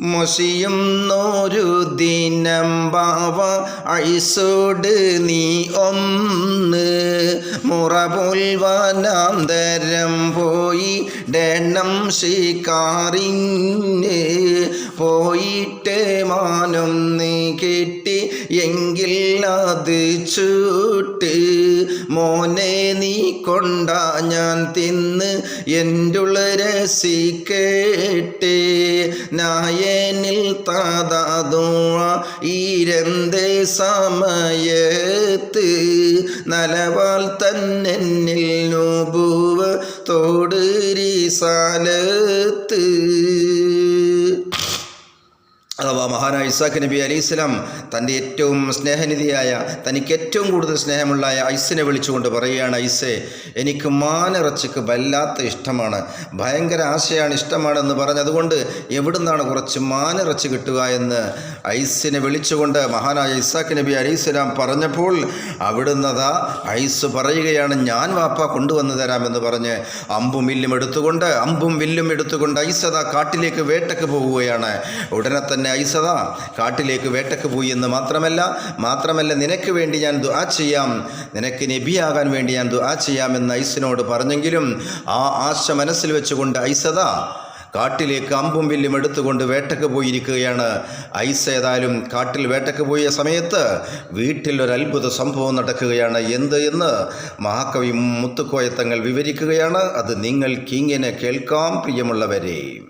മൊഷിയുന്നൊരു ദിനം ബാവ ഐസോട് നീ ഒന്ന്. മുറപുൽവനാന്തരം പോയി ഡെണ്ണം ശിക്കാറിന് പോയിട്ട് മാനൊന്ന് കിട്ടി എങ്കിൽ അത് ചൂട്ട്. മോനെ നീ കൊണ്ട ഞാൻ തിന്ന് എന്റെ ഉള്ള രസിക്കേട്ട് നായനിൽ താതാതുവ ഈരന്ത് സമയത്ത് നലവാൽ തന്നെന്നിൽ നോബുവ തോട് റിസാലത്ത് അഥവാ മഹാനായ ഇസാഖ് നബി അലി ഇസ്ലാം തന്റെ ഏറ്റവും സ്നേഹനിധിയായ തനിക്ക് ഏറ്റവും കൂടുതൽ സ്നേഹമുള്ള ഐസിനെ വിളിച്ചുകൊണ്ട് പറയുകയാണ് ഐസേ എനിക്ക് മാനിറച്ചിക്ക് വല്ലാത്ത ഇഷ്ടമാണ്. ഭയങ്കര ആശയാണ് ഇഷ്ടമാണെന്ന് പറഞ്ഞ് അതുകൊണ്ട് എവിടുന്നാണ് കുറച്ച് മാനിറച്ചി കിട്ടുക എന്ന് ഐസിനെ വിളിച്ചുകൊണ്ട് മഹാനായ ഇസാഖ് നബി അലി ഇസ്ലാം പറഞ്ഞപ്പോൾ അവിടുന്നതാ ഐസ് പറയുകയാണ് ഞാൻ വാപ്പ കൊണ്ടുവന്ന് തരാമെന്ന് പറഞ്ഞ് അമ്പും വില്ലും എടുത്തുകൊണ്ട് അമ്പും വില്ലും എടുത്തുകൊണ്ട് ഐസദ കാട്ടിലേക്ക് വേട്ടയ്ക്ക് പോവുകയാണ്. ഉടനെ തന്നെ ഐസദ കാട്ടിലേക്ക് വേട്ടക്ക് പോയി എന്ന് മാത്രമല്ല മാത്രമല്ല നിനക്ക് വേണ്ടി ഞാൻ ദുആ ചെയ്യാം. നിനക്ക് നബിയാകാൻ വേണ്ടി ഞാൻ ദുആ ചെയ്യാം എന്ന് ഐസിനോട് പറഞ്ഞെങ്കിലും ആ ആശ മനസ്സിൽ വെച്ചുകൊണ്ട് ഐസദ കാട്ടിലേക്ക് അമ്പും വില്ലും എടുത്തുകൊണ്ട് വേട്ടക്ക് പോയിരിക്കുകയാണ്. ഐസ ഏതായാലും കാട്ടിൽ വേട്ടക്ക് പോയ സമയത്ത് വീട്ടിൽ ഒരു അത്ഭുത സംഭവം നടക്കുകയാണ്. എന്ത് എന്ന് മഹാകവി മുത്തുക്കോയത്തങ്ങൾ വിവരിക്കുകയാണ്. അത് നിങ്ങൾക്ക് ഇങ്ങനെ കേൾക്കാം പ്രിയമുള്ളവരെ.